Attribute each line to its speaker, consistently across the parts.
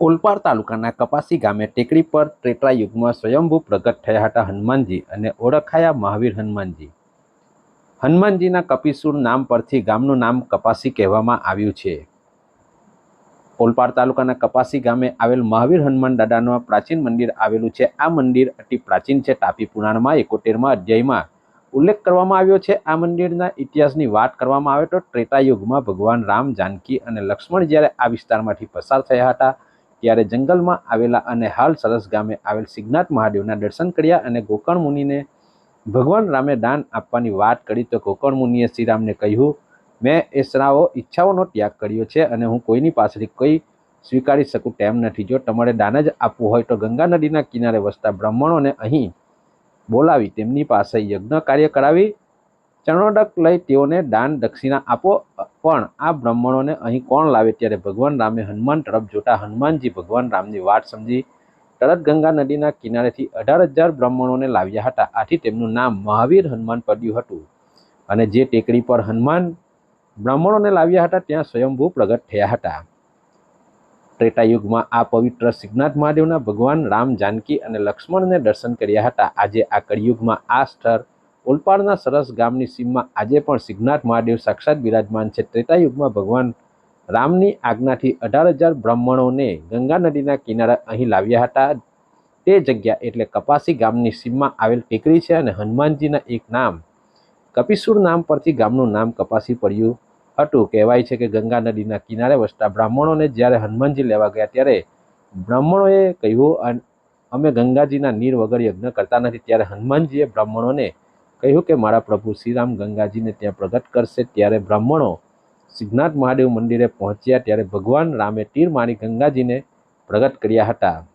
Speaker 1: ઓલપાડ તાલુકાના કપાસી ગામે ટેકડી પર ત્રેતા યુગમાં સ્વયંભૂ પ્રગટ થયા હતા હનુમાનજી અને ઓળખાયા મહાવીર હનુમાનજી. હનુમાનજીના કપિસુર નામ પરથી ગામનું નામ કપાસી કહેવામાં આવ્યું છે. ઓલપાડ તાલુકાના કપાસી ગામે આવેલ મહાવીર હનુમાન દાદાનું પ્રાચીન મંદિર આવેલું છે. આ મંદિર અતિ પ્રાચીન છે. તાપી પુરાણમાં એકોતેરમાં અધ્યાયમાં ઉલ્લેખ કરવામાં આવ્યો છે. આ મંદિરના ઇતિહાસની વાત કરવામાં આવે તો ત્રેતા યુગમાં ભગવાન રામ, જાનકી અને લક્ષ્મણ જ્યારે આ વિસ્તારમાંથી પસાર થયા હતા ત્યારે જંગલમાં આવેલા અને હાલ સરસ ગામે આવેલ સિદ્ધનાથ મહાદેવના દર્શન કર્યા અને ગોકર્ણ મુનિને ભગવાન રામે દાન આપવાની વાત કરી તો ગોકર્ણ મુનિએ શ્રીરામને કહ્યું, મેં એ શ્રાવો ઈચ્છાઓનો ત્યાગ કર્યો છે અને હું કોઈની પાસેથી કોઈ સ્વીકારી શકું તેમ નથી. જો તમારે દાન જ આપવું હોય તો ગંગા નદીના કિનારે વસતા બ્રાહ્મણોને અહીં બોલાવી તેમની પાસે યજ્ઞ કાર્ય કરાવી ચરણોદક લઈ તેઓને દાન દક્ષિણા આપો. પણ આ બ્રાહ્મણોને અહીં કોણ લાવે? ત્યારે ભગવાન રામે હનુમાન તરફ જોતા હનુમાનજી ભગવાન રામની વાત સમજી તરત ગંગા નદીના કિનારેથી અઢાર હજાર બ્રાહ્મણોને લાવ્યા હતા. આથી તેમનું નામ મહાવીર હનુમાન પડ્યું હતું. અને જે ટેકડી પર હનુમાન બ્રાહ્મણોને લાવ્યા હતા, ત્યાં સ્વયંભૂ પ્રગટ થયા હતા. ત્રેતાયુગમાં આ પવિત્ર સિદ્ધનાથ મહાદેવના ભગવાન રામ જાનકી અને લક્ષ્મણને દર્શન કર્યા હતા. આજે આ કળિયુગમાં આ સ્થળ ઓલપાડના સરસ ગામની સીમમાં આજે પણ સિદ્ધનાથ મહાદેવ સાક્ષાત બિરાજમાન છે. ત્રેતા યુગમાં ભગવાન રામની આજ્ઞાથી અઢાર હજાર બ્રાહ્મણોને ગંગા નદીના કિનારે અહીં લાવ્યા હતા. તે જગ્યા એટલે કપાસી ગામની સીમમાં આવેલ ટેકરી છે અને હનુમાનજીના એક નામ, કપિસુર નામ પરથી ગામનું નામ કપાસી પડ્યું હતું. કહેવાય છે કે ગંગા નદીના કિનારે વસતા બ્રાહ્મણોને જ્યારે હનુમાનજી લેવા ગયા ત્યારે બ્રાહ્મણોએ કહ્યું અમે ગંગાજીના નીર વગર યજ્ઞ કરતા નથી. ત્યારે હનુમાનજીએ બ્રાહ્મણોને કહ્યું કે મારા પ્રભુ શ્રીરામ ગંગાજીને ત્યાં પ્રગટ કરશે. ત્યારે બ્રાહ્મણો સિદ્ધનાથ મહાદેવ મંદિરે પહોંચ્યા. ત્યારે ભગવાન રામે તીર મારી ગંગાજીને પ્રગટ કર્યા હતા.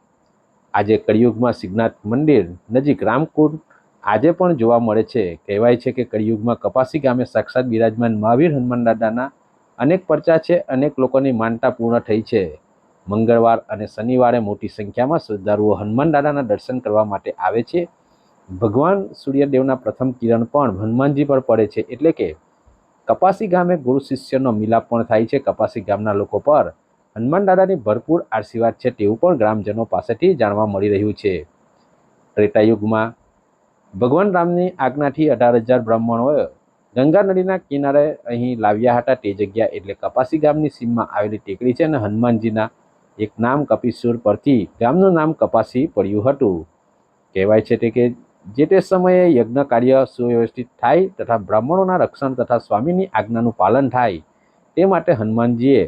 Speaker 1: આજે કળિયુગમાં સિદ્ધનાથ મંદિર નજીક રામકુંડ આજે પણ જોવા મળે છે. કહેવાય છે કે કળિયુગમાં કપાસી ગામે સાક્ષાત બિરાજમાન મહાવીર હનુમાન દાદાના અનેક પરચા છે. અનેક લોકોની માનતા પૂર્ણ થઈ છે. મંગળવાર અને શનિવારે મોટી સંખ્યામાં શ્રદ્ધાળુઓ હનુમાન દાદાના દર્શન કરવા માટે આવે છે. ભગવાન સૂર્યદેવના પ્રથમ કિરણ પણ હનુમાનજી પર પડે છે એટલે કે કપાસી ગામે ગુરુ શિષ્યનો મિલાપ પણ થાય છે. કપાસી ગામના લોકો પર હનુમાન દાદાની ભરપૂર આશીર્વાદ છે તેવું પણ ગ્રામજનો પાસેથી જાણવા મળી રહ્યું છે. ત્રેતા યુગમાં ભગવાન રામની આજ્ઞાથી અઢાર હજાર બ્રાહ્મણોએ ગંગા નદીના કિનારે અહીં લાવ્યા હતા તે જગ્યા એટલે કપાસી ગામની સીમમાં આવેલી ટેકડી છે અને હનુમાનજીના એક નામ કપિસુર પરથી ગામનું નામ કપાસી પડ્યું હતું. કહેવાય છે તે કે જે તે સમયે યજ્ઞ કાર્ય સુવ્યવસ્થિત થાય તથા બ્રાહ્મણોના રક્ષણ તથા સ્વામીની આજ્ઞાનું પાલન થાય, તે માટે હનુમાનજીએ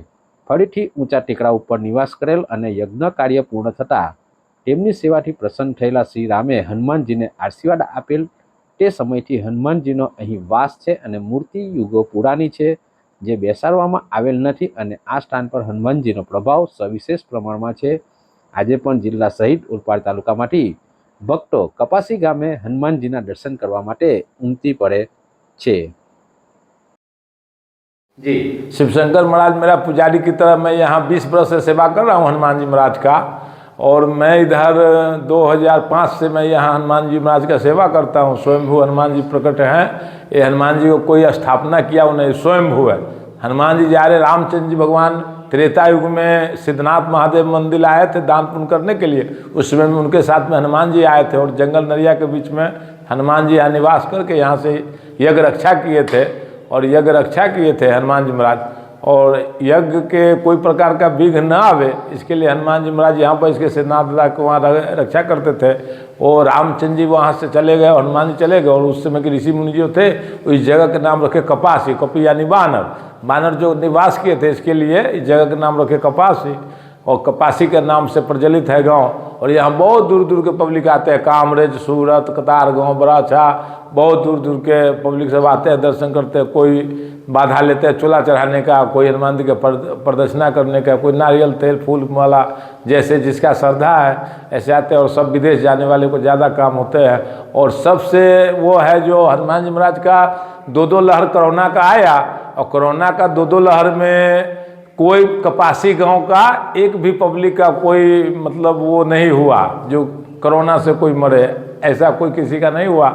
Speaker 1: ફરીથી ઊંચા ટેકરા ઉપર નિવાસ કરેલ અને યજ્ઞ કાર્ય પૂર્ણ થતાં તેમની સેવાથી પ્રસન્ન થયેલા શ્રી રામે હનુમાનજીને આશીર્વાદ આપેલ. તે સમયથી હનુમાનજીનો અહીં વાસ છે અને મૂર્તિ યુગો પુરાની છે, જે બેસાડવામાં આવેલ નથી અને આ સ્થાન પર હનુમાનજીનો પ્રભાવ સવિશેષ પ્રમાણમાં છે. આજે પણ જિલ્લા સહિત ઉરપાડ તાલુકામાંથી ભક્તો કપાસી ગામે હનુમાનજીના દર્શન કરવા માટે ઉમટી પડે છે
Speaker 2: जी शिवशंकर महाराज मेरा पुजारी की तरह मैं यहाँ 20 बरस से सेवा कर रहा हूँ हनुमान जी महाराज का और मैं इधर 2005 से मैं यहाँ हनुमान जी महाराज का सेवा करता हूँ स्वयंभू हनुमान जी प्रकट हैं ये हनुमान जी को कोई स्थापना किया उन्हें स्वयंभू है हनुमान जी जा रहे रामचंद्र जी भगवान त्रेता युग में सिद्धनाथ महादेव मंदिर आए थे दान पुण्य करने के लिए उस समय में उनके साथ में हनुमान जी आए थे और जंगल नरिया के बीच में हनुमान जी यहाँ निवास करके यहाँ से यज्ञ रक्षा किए थे और यज्ञ रक्षा किए थे हनुमान जी महाराज। और यज्ञ के कोई प्रकार का विघ्न न आवे, इसके लिए हनुमान जी महाराज यहाँ पर इसके सिद्धनाथ दादा को वहाँ रक्षा करते थे। और रामचंद्र जी वहाँ से चले गए हनुमान जी चले गए और उस समय के ऋषि मुनि जो थे, उस जगह के नाम रखे कपासी कपी यानी बानर। बानर जो निवास किए थे, इसके लिए इस जगह के नाम रखे कपासी। और कपासी के नाम से प्रचलित है गाँव। और यहाँ बहुत दूर दूर के पब्लिक आते हैं। कामरेज, सूरत, कतार, गाँव बराछा बहुत दूर दूर के पब्लिक सब आते हैं, दर्शन करते हैं। कोई बाधा लेते हैं, चूल्हा चढ़ाने का, कोई हनुमान जी के प्रद- प्रदर्शना करने का, कोई नारियल, तेल, फूल माला, जैसे जिसका श्रद्धा है, ऐसे आते हैं। और सब विदेश जाने वाले को ज़्यादा काम होते हैं। और सबसे वो है जो हनुमान जी महाराज का दो दो लहर कोरोना का आया और कोरोना का दो दो लहर में कोई कपासी गाँव का एक भी पब्लिक का कोई मतलब वो नहीं हुआ, जो कोरोना से कोई मरे, ऐसा कोई किसी का नहीं हुआ।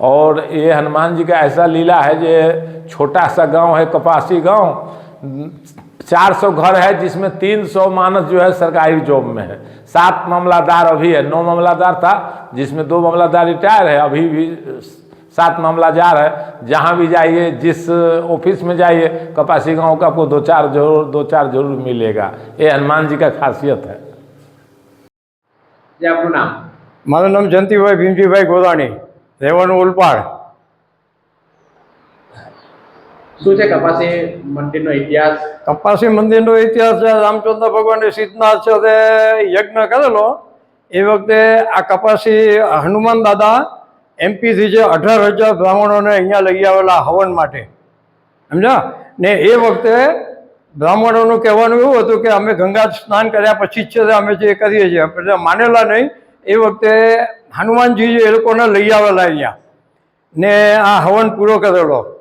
Speaker 2: और ये हनुमान जी का ऐसा लीला है जो छोटा सा गाँव है, कपासी गाँव 400 घर है, जिसमें 300 मानस जो है सरकारी जॉब में है। सात मामलादार अभी है, नौ मामलादार था, जिसमें दो मामलादार रिटायर है, अभी भी सात मामलादार है जहाँ भी जाइए जिस ऑफिस में जाइए कपासी गांव का आपको दो चार जरूर दो चार जरूर मिलेगा ये हनुमान जी का खासियत है
Speaker 1: જે આપનું નામ
Speaker 3: મારું નામ જયંતિભાઈ ભીમજીભાઈ ગોરાણી રહેવાનું ઓલપાડ
Speaker 1: શું છે કપાસી મંદિરનો ઇતિહાસ
Speaker 3: કપાસી મંદિરનો ઇતિહાસ છે રામચંદ્ર ભગવાને સીતનાથ છે તે યજ્ઞ કરેલો એ વખતે આ કપાસી હનુમાન દાદા એમપીથી જે અઢાર હજાર બ્રાહ્મણોને અહીંયા લઈ આવેલા હવન માટે. સમજ્યા? ને એ વખતે બ્રાહ્મણોનું કહેવાનું એવું હતું કે અમે ગંગા સ્નાન કર્યા પછી જ છે અમે જે કરીએ છીએ. એટલે માનેલા નહીં, એ વખતે હનુમાનજી એ લોકોને લઈ આવેલા અહીંયા. ને આ હવન પૂરો કરેલો.